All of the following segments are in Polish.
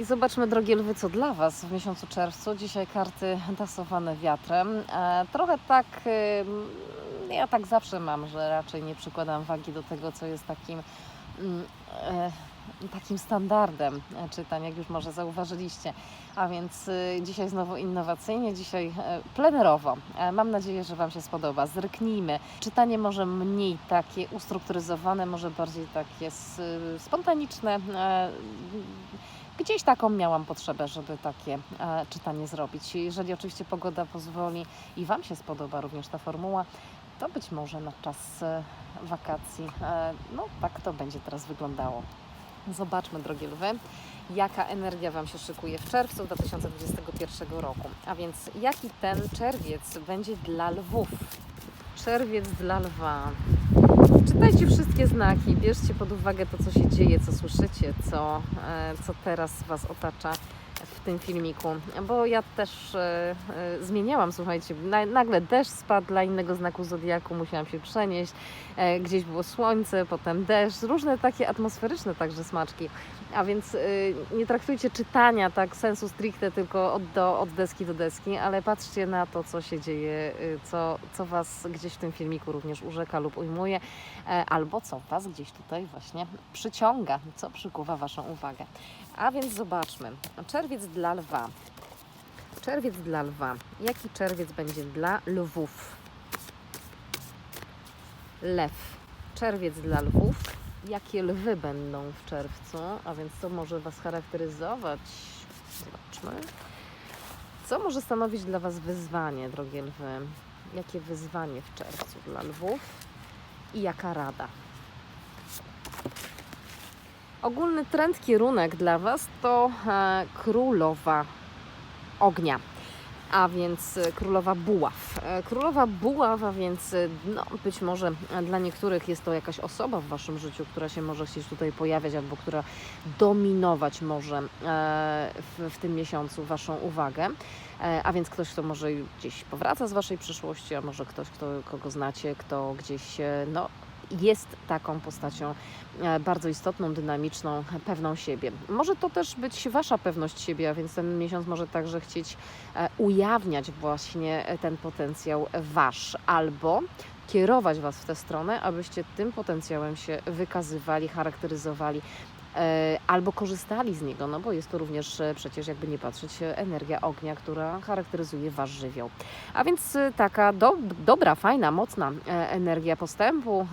I zobaczmy, drogie lwy, co dla Was w miesiącu czerwcu. Dzisiaj karty tasowane wiatrem. E, trochę tak, ja tak zawsze mam, że raczej nie przykładam wagi do tego, co jest takim, mm, e, takim standardem e, czytań, jak już może zauważyliście. A więc e, dzisiaj znowu innowacyjnie, dzisiaj plenerowo. Mam nadzieję, że Wam się spodoba. Zryknijmy. Czytanie może mniej takie ustrukturyzowane, może bardziej takie s- spontaniczne. Gdzieś taką miałam potrzebę, żeby takie e, czytanie zrobić. Jeżeli oczywiście pogoda pozwoli i Wam się spodoba również ta formuła, to być może na czas e, wakacji, e, no tak to będzie teraz wyglądało. Zobaczmy, drogie lwy, jaka energia Wam się szykuje w czerwcu 2021 roku. A więc jaki ten czerwiec będzie dla lwów? Czerwiec dla lwa. Czytajcie wszystkie znaki, bierzcie pod uwagę to, co się dzieje, co słyszycie, co, e, co teraz Was otacza w tym filmiku, bo ja też e, e, zmieniałam, słuchajcie, na, nagle deszcz spadł dla innego znaku zodiaku, musiałam się przenieść, e, gdzieś było słońce, potem deszcz, różne takie atmosferyczne także smaczki, a więc e, nie traktujcie czytania tak sensu stricte tylko od, do, od deski do deski, ale patrzcie na to, co się dzieje, e, co, co Was gdzieś w tym filmiku również urzeka lub ujmuje, e, albo co Was gdzieś tutaj właśnie przyciąga, co przykuwa Waszą uwagę. A więc zobaczmy. Czerwiec dla lwa. Czerwiec dla lwa. Jaki czerwiec będzie dla lwów? Lew. Czerwiec dla lwów. Jakie lwy będą w czerwcu? A więc co może Was charakteryzować? Zobaczmy. Co może stanowić dla Was wyzwanie, drogie lwy? Jakie wyzwanie w czerwcu dla lwów? I jaka rada? Ogólny trend, kierunek dla Was to e, królowa ognia, a więc e, królowa buław. E, królowa buław, a więc e, no, być może dla niektórych jest to jakaś osoba w Waszym życiu, która się może chcieć tutaj pojawiać albo która dominować może e, w, w tym miesiącu Waszą uwagę. A więc ktoś, kto może gdzieś powraca z Waszej przyszłości, a może ktoś, kto, kogo znacie, kto gdzieś no, jest taką postacią e, bardzo istotną, dynamiczną, pewną siebie. Może to też być Wasza pewność siebie, a więc ten miesiąc może także chcieć e, ujawniać właśnie e, ten potencjał Wasz albo kierować Was w tę stronę, abyście tym potencjałem się wykazywali, charakteryzowali. E, Albo korzystali z niego, no bo jest to również e, przecież, jakby nie patrzeć, e, energia ognia, która charakteryzuje Wasz żywioł. A więc taka do, dobra, fajna, mocna energia postępu,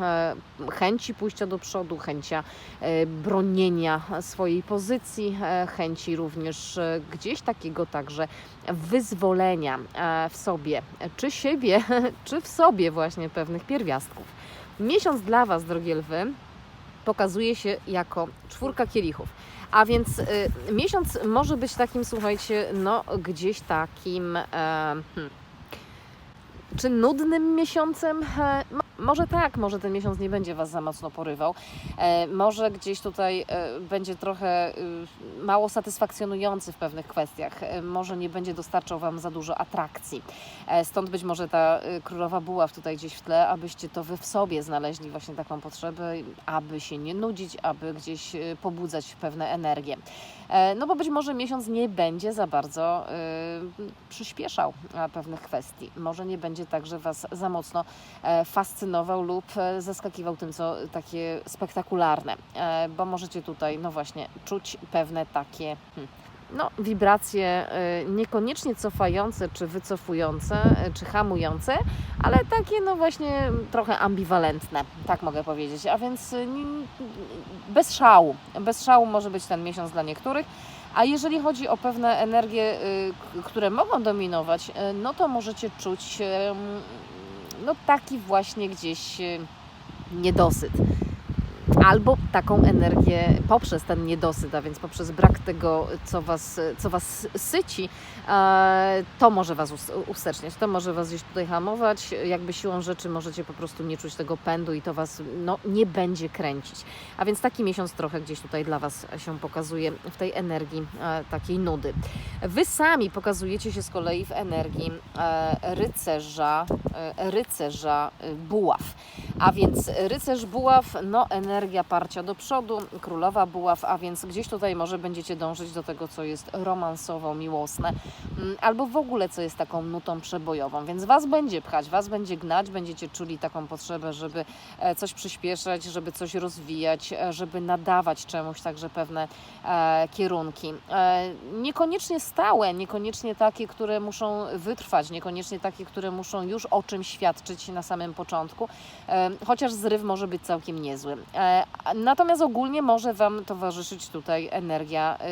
chęci pójścia do przodu, chęcia bronienia swojej pozycji, chęci również gdzieś takiego także wyzwolenia w sobie, czy siebie, czy w sobie właśnie pewnych pierwiastków. Miesiąc dla Was, drogie lwy, pokazuje się jako czwórka kielichów. A więc y, miesiąc może być takim, słuchajcie, no gdzieś takim. E, hmm, czy nudnym miesiącem? E, mo- może tak, może ten miesiąc nie będzie Was za mocno porywał. E, może gdzieś tutaj e, będzie trochę y, mało satysfakcjonujący w pewnych kwestiach. E, może nie będzie dostarczał Wam za dużo atrakcji. E, stąd być może ta królowa buław tutaj gdzieś w tle, abyście to Wy w sobie znaleźli właśnie taką potrzebę, aby się nie nudzić, aby gdzieś pobudzać pewne energie. E, no bo być może miesiąc nie będzie za bardzo y, przyspieszał pewnych kwestii. Może nie będzie także Was za mocno e, fascynował lub e, zaskakiwał tym, co takie spektakularne, bo możecie tutaj, no właśnie, czuć pewne takie. Hmm, no, wibracje e, niekoniecznie cofające, czy wycofujące, e, czy hamujące, ale takie, no właśnie, trochę ambiwalentne, tak mogę powiedzieć. A więc n- bez szału. Bez szału może być ten miesiąc dla niektórych. A jeżeli chodzi o pewne energie, y, które mogą dominować, y, no to możecie czuć no taki właśnie gdzieś y, niedosyt. Albo taką energię poprzez ten niedosyt, a więc poprzez brak tego, co Was, co was syci, e, to może Was us- usteczniać, to może Was gdzieś tutaj hamować. Jakby siłą rzeczy możecie po prostu nie czuć tego pędu i to Was no, nie będzie kręcić. A więc taki miesiąc trochę gdzieś tutaj dla Was się pokazuje w tej energii e, takiej nudy. Wy sami pokazujecie się z kolei w energii e, rycerza, rycerza buław. A więc rycerz buław, no energia parcia do przodu, królowa buław, a więc gdzieś tutaj może będziecie dążyć do tego, co jest romansowo, miłosne, mm, albo w ogóle co jest taką nutą przebojową, więc Was będzie pchać, Was będzie gnać, będziecie czuli taką potrzebę, żeby e, coś przyspieszać, żeby coś rozwijać, e, żeby nadawać czemuś także pewne e, kierunki. Niekoniecznie stałe, niekoniecznie takie, które muszą wytrwać, niekoniecznie takie, które muszą już o czym świadczyć na samym początku, chociaż zryw może być całkiem niezły. Natomiast ogólnie może Wam towarzyszyć tutaj energia e,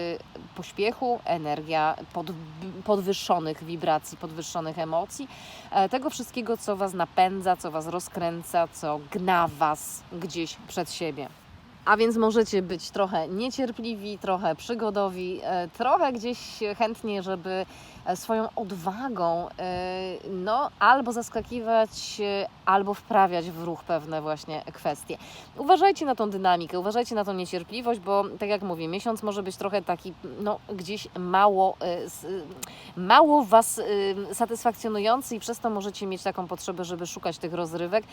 pośpiechu, energia pod, podwyższonych wibracji, podwyższonych emocji, e, tego wszystkiego, co Was napędza, co Was rozkręca, co gna Was gdzieś przed siebie. A więc możecie być trochę niecierpliwi, trochę przygodowi, e, trochę gdzieś chętnie, żeby e, swoją odwagą e, no, albo zaskakiwać, albo wprawiać w ruch pewne właśnie kwestie. Uważajcie na tą dynamikę, uważajcie na tą niecierpliwość, bo tak jak mówię, miesiąc może być trochę taki, no gdzieś mało, mało Was satysfakcjonujący i przez to możecie mieć taką potrzebę, żeby szukać tych rozrywek.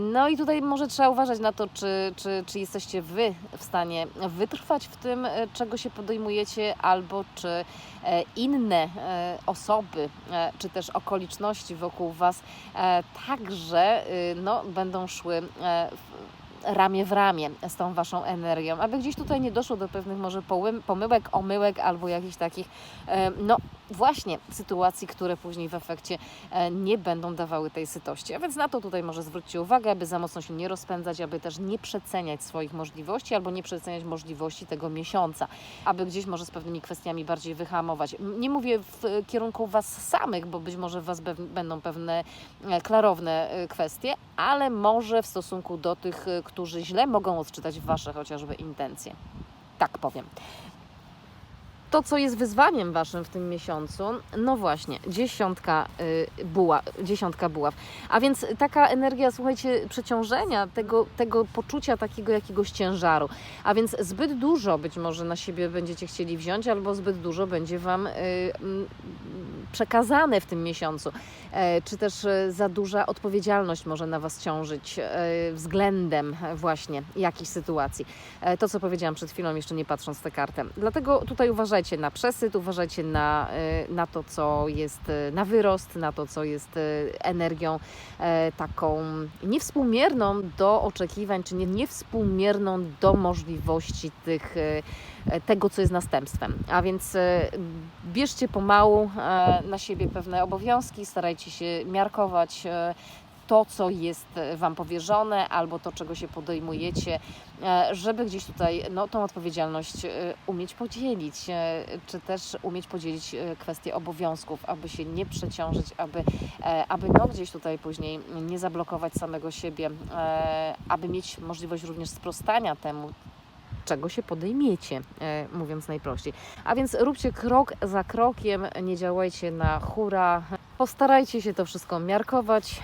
No i tutaj może trzeba uważać na to, czy, czy, czy jesteście Wy w stanie wytrwać w tym, e, czego się podejmujecie, albo czy e, inne e, osoby, czy też okoliczności wokół Was także no, będą szły w- ramię w ramię z tą Waszą energią, aby gdzieś tutaj nie doszło do pewnych może pomyłek, omyłek albo jakichś takich, no właśnie, sytuacji, które później w efekcie e, nie będą dawały tej sytości. A więc na to tutaj może zwróćcie uwagę, aby za mocno się nie rozpędzać, aby też nie przeceniać swoich możliwości albo nie przeceniać możliwości tego miesiąca, aby gdzieś może z pewnymi kwestiami bardziej wyhamować. Nie mówię w kierunku Was samych, bo być może w Was będą pewne e, klarowne e, kwestie, ale może w stosunku do tych, którzy źle mogą odczytać Wasze chociażby intencje. Tak powiem. To, co jest wyzwaniem Waszym w tym miesiącu, no właśnie, dziesiątka, y, buła, dziesiątka buław. A więc taka energia, słuchajcie, przeciążenia, tego, tego poczucia takiego jakiegoś ciężaru. A więc zbyt dużo być może na siebie będziecie chcieli wziąć, albo zbyt dużo będzie Wam y, mm, przekazane w tym miesiącu. E, czy też e, za duża odpowiedzialność może na Was ciążyć e, względem właśnie jakichś sytuacji. To, co powiedziałam przed chwilą, jeszcze nie patrząc tę kartę. Dlatego tutaj uważajcie na przesyt, uważajcie na, na to, co jest na wyrost, na to, co jest energią taką niewspółmierną do oczekiwań, czy nie, niewspółmierną do możliwości tych, tego, co jest następstwem. A więc e, bierzcie pomału e, na siebie pewne obowiązki, starajcie się miarkować e, to, co jest e, Wam powierzone, albo to, czego się podejmujecie, e, żeby gdzieś tutaj no, tą odpowiedzialność e, umieć podzielić, e, czy też umieć podzielić e, kwestie obowiązków, aby się nie przeciążyć, aby, e, aby no, gdzieś tutaj później nie zablokować samego siebie, e, aby mieć możliwość również sprostania temu, czego się podejmiecie, e, mówiąc najprościej. A więc róbcie krok za krokiem, nie działajcie na hura. Postarajcie się to wszystko miarkować.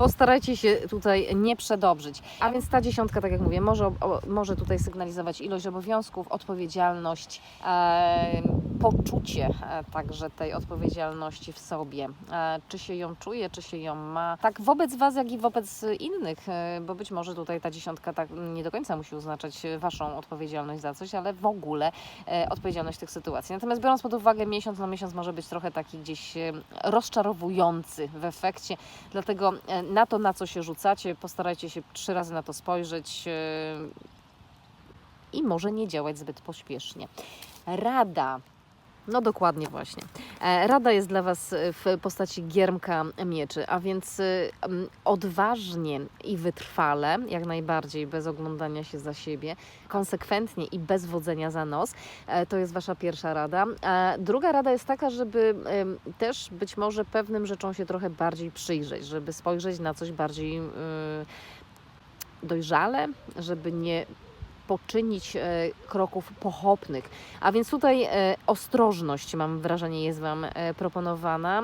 Postarajcie się tutaj nie przedobrzyć. A więc ta dziesiątka, tak jak mówię, może, o, może tutaj sygnalizować ilość obowiązków, odpowiedzialność, e, poczucie e, także tej odpowiedzialności w sobie. E, czy się ją czuje, czy się ją ma. Tak wobec Was, jak i wobec innych, e, bo być może tutaj ta dziesiątka tak nie do końca musi oznaczać Waszą odpowiedzialność za coś, ale w ogóle e, odpowiedzialność tych sytuacji. Natomiast biorąc pod uwagę miesiąc, no miesiąc może być trochę taki gdzieś e, rozczarowujący w efekcie, dlatego e, na to, na co się rzucacie, postarajcie się trzy razy na to spojrzeć e, i może nie działać zbyt pośpiesznie. Rada. No dokładnie właśnie. E, Rada jest dla Was e, w postaci giermka mieczy, a więc m, odważnie i wytrwale, jak najbardziej, bez oglądania się za siebie, konsekwentnie i bez wodzenia za nos. E, To jest Wasza pierwsza rada. E, Druga rada jest taka, żeby też być może pewnym rzeczom się trochę bardziej przyjrzeć, żeby spojrzeć na coś bardziej y, dojrzale, żeby nie poczynić e, kroków pochopnych. A więc tutaj e, ostrożność, mam wrażenie, jest Wam e, proponowana.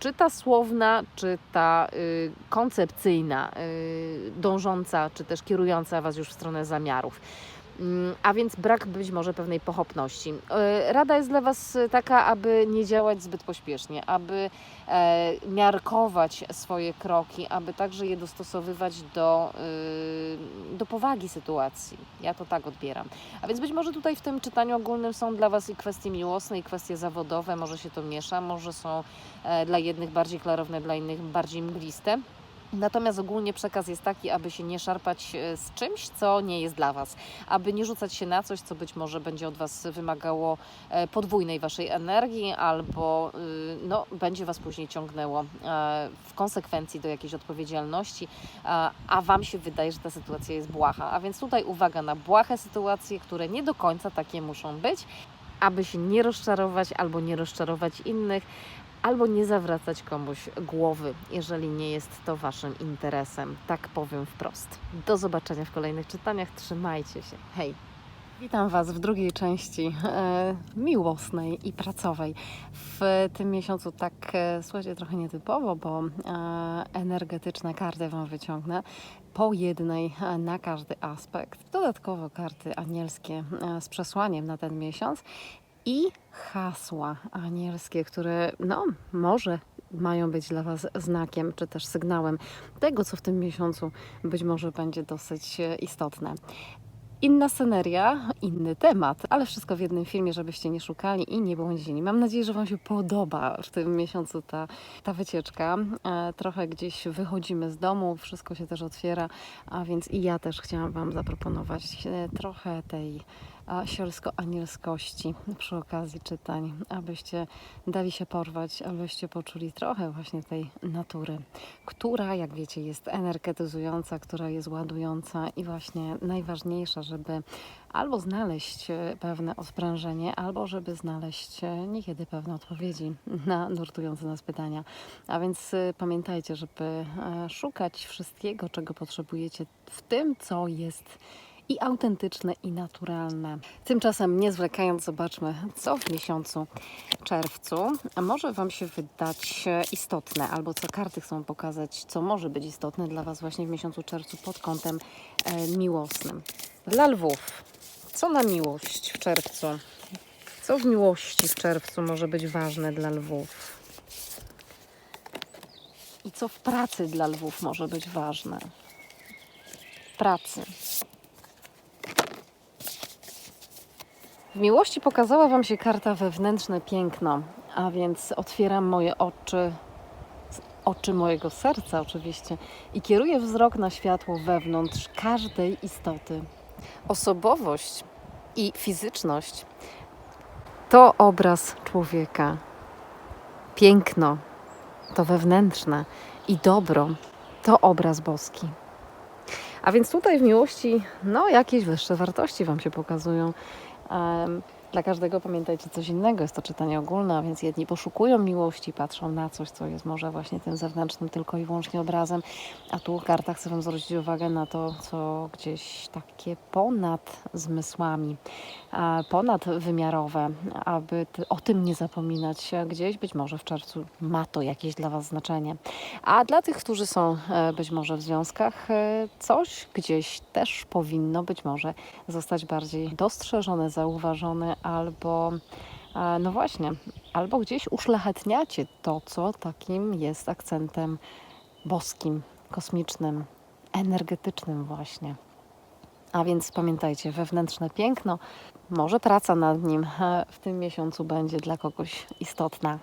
Czy ta słowna, czy ta y, koncepcyjna, y, dążąca, czy też kierująca Was już w stronę zamiarów. Mm, A więc brak być może pewnej pochopności. E, Rada jest dla Was e, taka, aby nie działać zbyt pośpiesznie, aby e, miarkować swoje kroki, aby także je dostosowywać do, do powagi sytuacji. Ja to tak odbieram. A więc być może tutaj w tym czytaniu ogólnym są dla Was i kwestie miłosne, i kwestie zawodowe, może się to miesza, może są dla jednych bardziej klarowne, dla innych bardziej mgliste. Natomiast ogólnie przekaz jest taki, aby się nie szarpać e, z czymś, co nie jest dla Was, aby nie rzucać się na coś, co być może będzie od Was wymagało e, podwójnej Waszej energii, albo y, no, będzie Was później ciągnęło e, w konsekwencji do jakiejś odpowiedzialności, a- a Wam się wydaje, że ta sytuacja jest błaha. A więc tutaj uwaga na błahe sytuacje, które nie do końca takie muszą być, aby się nie rozczarować albo nie rozczarować innych, albo nie zawracać komuś głowy, jeżeli nie jest to Waszym interesem. Tak powiem wprost. Do zobaczenia w kolejnych czytaniach. Trzymajcie się. Hej! Witam Was w drugiej części e, miłosnej i pracowej. W tym miesiącu tak, e, słuchajcie, trochę nietypowo, bo e, energetyczne karty Wam wyciągnę po jednej e, na każdy aspekt. Dodatkowo karty anielskie e, z przesłaniem na ten miesiąc i hasła anielskie, które no może mają być dla Was znakiem czy też sygnałem tego, co w tym miesiącu być może będzie dosyć e, istotne. Inna sceneria, inny temat, ale wszystko w jednym filmie, żebyście nie szukali i nie błądzili. Mam nadzieję, że Wam się podoba w tym miesiącu ta, ta wycieczka. E, trochę gdzieś wychodzimy z domu, wszystko się też otwiera, a więc i ja też chciałam Wam zaproponować e, trochę tej sielsko-anielskości przy okazji czytań, abyście dali się porwać, abyście poczuli trochę właśnie tej natury, która, jak wiecie, jest energetyzująca, która jest ładująca i właśnie najważniejsza, żeby albo znaleźć e, pewne odprężenie, albo żeby znaleźć e, niekiedy pewne odpowiedzi na nurtujące nas pytania. A więc e, pamiętajcie, żeby szukać wszystkiego, czego potrzebujecie w tym, co jest i autentyczne, i naturalne. Tymczasem, nie zwlekając, zobaczmy, co w miesiącu czerwcu może Wam się wydać istotne, albo co karty chcą pokazać, co może być istotne dla Was właśnie w miesiącu czerwcu pod kątem e, miłosnym. Dla lwów, co na miłość w czerwcu? Co w miłości w czerwcu może być ważne dla lwów? I co w pracy dla lwów może być ważne? Pracy. W miłości pokazała Wam się karta wewnętrzne piękno, a więc otwieram moje oczy, oczy mojego serca oczywiście i kieruję wzrok na światło wewnątrz każdej istoty. Osobowość i fizyczność to obraz człowieka. Piękno to wewnętrzne i dobro to obraz boski. A więc tutaj w miłości, no, jakieś wyższe wartości Wam się pokazują. Dla każdego pamiętajcie coś innego, jest to czytanie ogólne, a więc jedni poszukują miłości, patrzą na coś, co jest może właśnie tym zewnętrznym tylko i wyłącznie obrazem, a tu karta chce Wam zwrócić uwagę na to, co gdzieś takie ponad zmysłami, ponadwymiarowe, aby o tym nie zapominać. Gdzieś być może w czerwcu ma to jakieś dla Was znaczenie. A dla tych, którzy są e, być może w związkach, e, coś gdzieś też powinno być może zostać bardziej dostrzeżone, zauważone, albo e, no właśnie, albo gdzieś uszlachetniacie to, co takim jest akcentem boskim, kosmicznym, energetycznym właśnie. A więc pamiętajcie, wewnętrzne piękno, może praca nad nim e, w tym miesiącu będzie dla kogoś istotna,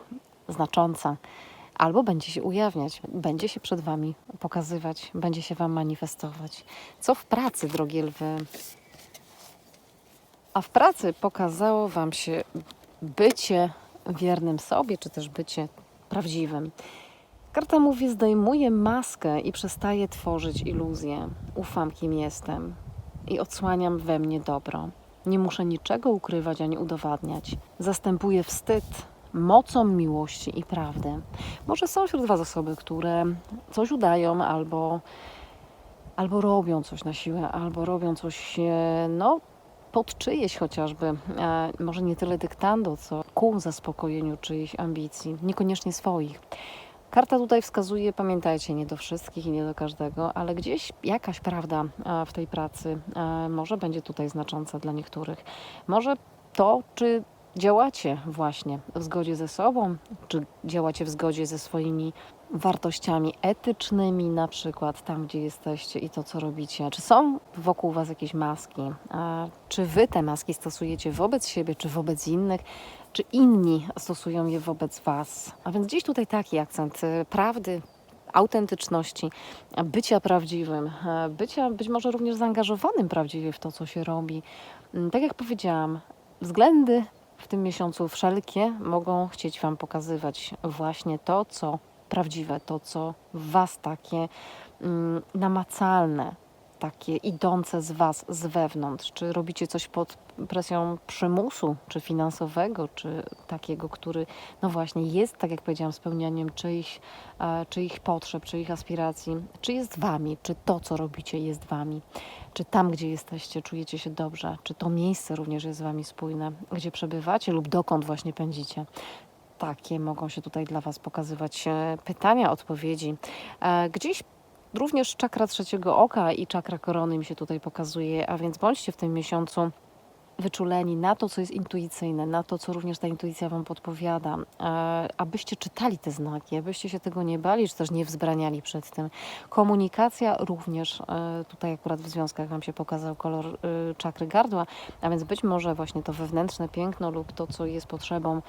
znacząca, albo będzie się ujawniać, będzie się przed Wami pokazywać, będzie się Wam manifestować. Co w pracy, drogie lwy? A w pracy pokazało Wam się bycie wiernym sobie, czy też bycie prawdziwym. Karta mówi: zdejmuję maskę i przestaję tworzyć iluzje. Ufam, kim jestem i odsłaniam we mnie dobro. Nie muszę niczego ukrywać ani udowadniać. Zastępuję wstyd mocą miłości i prawdy. Może są wśród Was osoby, które coś udają albo, albo robią coś na siłę, albo robią coś, e, no, pod czyjeś chociażby, e, może nie tyle dyktando, co ku zaspokojeniu czyichś ambicji, niekoniecznie swoich. Karta tutaj wskazuje, pamiętajcie, nie do wszystkich i nie do każdego, ale gdzieś jakaś prawda e, w tej pracy e, może będzie tutaj znacząca dla niektórych. Może to, czy działacie właśnie w zgodzie ze sobą, czy działacie w zgodzie ze swoimi wartościami etycznymi, na przykład tam, gdzie jesteście i to, co robicie. Czy są wokół Was jakieś maski? A czy Wy te maski stosujecie wobec siebie, czy wobec innych? Czy inni stosują je wobec Was? A więc gdzieś tutaj taki akcent y, prawdy, autentyczności, bycia prawdziwym, e, bycia być może również zaangażowanym prawdziwie w to, co się robi. Mm, Tak jak powiedziałam, względy w tym miesiącu wszelkie mogą chcieć Wam pokazywać właśnie to, co prawdziwe, to, co w Was takie mm, namacalne, takie idące z Was z wewnątrz. Czy robicie coś pod presją przymusu, czy finansowego, czy takiego, który, no właśnie, jest, tak jak powiedziałam, spełnianiem czyichś, e, czyich potrzeb, czyich aspiracji, czy jest Wami, czy to, co robicie, jest Wami, czy tam, gdzie jesteście, czujecie się dobrze, czy to miejsce również jest z Wami spójne, gdzie przebywacie lub dokąd właśnie pędzicie. Takie mogą się tutaj dla Was pokazywać e, pytania, odpowiedzi. E, Gdzieś również czakra trzeciego oka i czakra korony mi się tutaj pokazuje, a więc bądźcie w tym miesiącu wyczuleni na to, co jest intuicyjne, na to, co również ta intuicja Wam podpowiada, e, abyście czytali te znaki, abyście się tego nie bali, czy też nie wzbraniali przed tym. Komunikacja również, e, tutaj akurat w związkach Wam się pokazał kolor e, czakry gardła, a więc być może właśnie to wewnętrzne piękno lub to, co jest potrzebą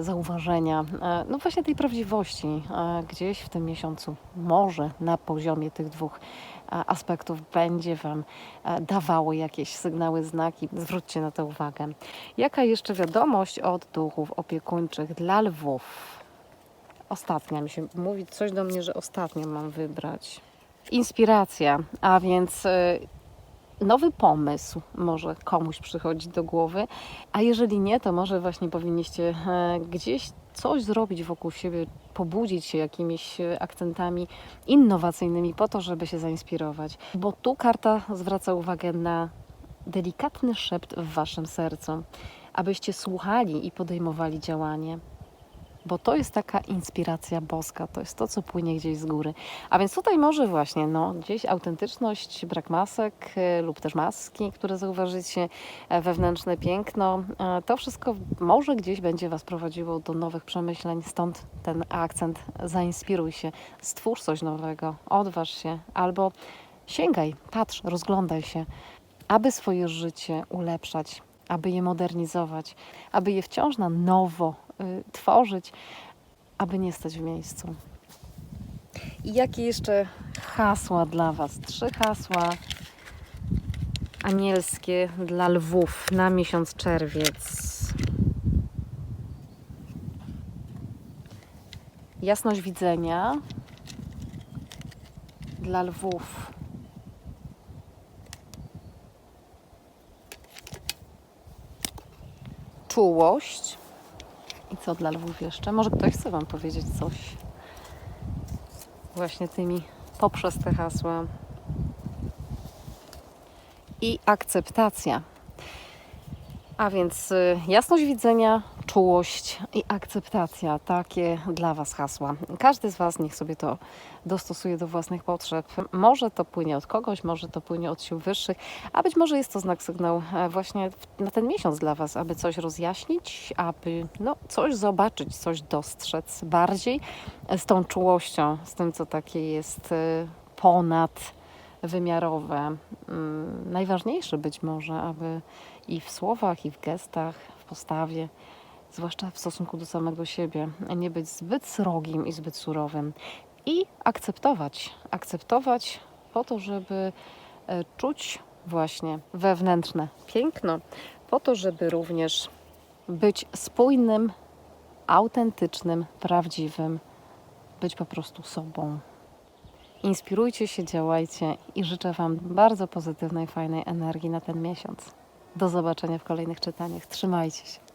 zauważenia, no właśnie tej prawdziwości gdzieś w tym miesiącu, może na poziomie tych dwóch aspektów będzie Wam dawało jakieś sygnały, znaki. Zwróćcie na to uwagę. Jaka jeszcze wiadomość od duchów opiekuńczych dla lwów? Ostatnia mi się mówi coś do mnie, że ostatnią mam wybrać. Inspiracja, a więc e, nowy pomysł może komuś przychodzi do głowy, a jeżeli nie, to może właśnie powinniście e, gdzieś coś zrobić wokół siebie, pobudzić się jakimiś e, akcentami innowacyjnymi po to, żeby się zainspirować. Bo tu karta zwraca uwagę na delikatny szept w waszym sercu, abyście słuchali i podejmowali działanie. Bo to jest taka inspiracja boska, to jest to, co płynie gdzieś z góry. A więc tutaj może właśnie no, gdzieś autentyczność, brak masek e, lub też maski, które zauważycie, e, wewnętrzne piękno, e, to wszystko może gdzieś będzie Was prowadziło do nowych przemyśleń, stąd ten akcent zainspiruj się, stwórz coś nowego, odważ się albo sięgaj, patrz, rozglądaj się, aby swoje życie ulepszać, aby je modernizować, aby je wciąż na nowo y, tworzyć, aby nie stać w miejscu. I jakie jeszcze hasła dla Was? Trzy hasła anielskie dla lwów na miesiąc czerwiec. Jasność widzenia dla lwów. Czułość. I co dla lwów jeszcze? Może ktoś chce Wam powiedzieć coś właśnie tymi poprzez te hasła. I akceptacja. A więc y, jasność widzenia, czułość i akceptacja. Takie dla Was hasła. Każdy z Was niech sobie to dostosuje do własnych potrzeb. Może to płynie od kogoś, może to płynie od sił wyższych, a być może jest to znak sygnał e, właśnie na ten miesiąc dla Was, aby coś rozjaśnić, aby no, coś zobaczyć, coś dostrzec bardziej z tą czułością, z tym, co takie jest y, ponad wymiarowe. Mm, Najważniejsze być może, aby i w słowach, i w gestach, w postawie, zwłaszcza w stosunku do samego siebie, nie być zbyt srogim i zbyt surowym i akceptować, akceptować po to, żeby e, czuć właśnie wewnętrzne piękno, po to, żeby również być spójnym, autentycznym, prawdziwym, być po prostu sobą. Inspirujcie się, działajcie i życzę Wam bardzo pozytywnej, fajnej energii na ten miesiąc. Do zobaczenia w kolejnych czytaniach. Trzymajcie się.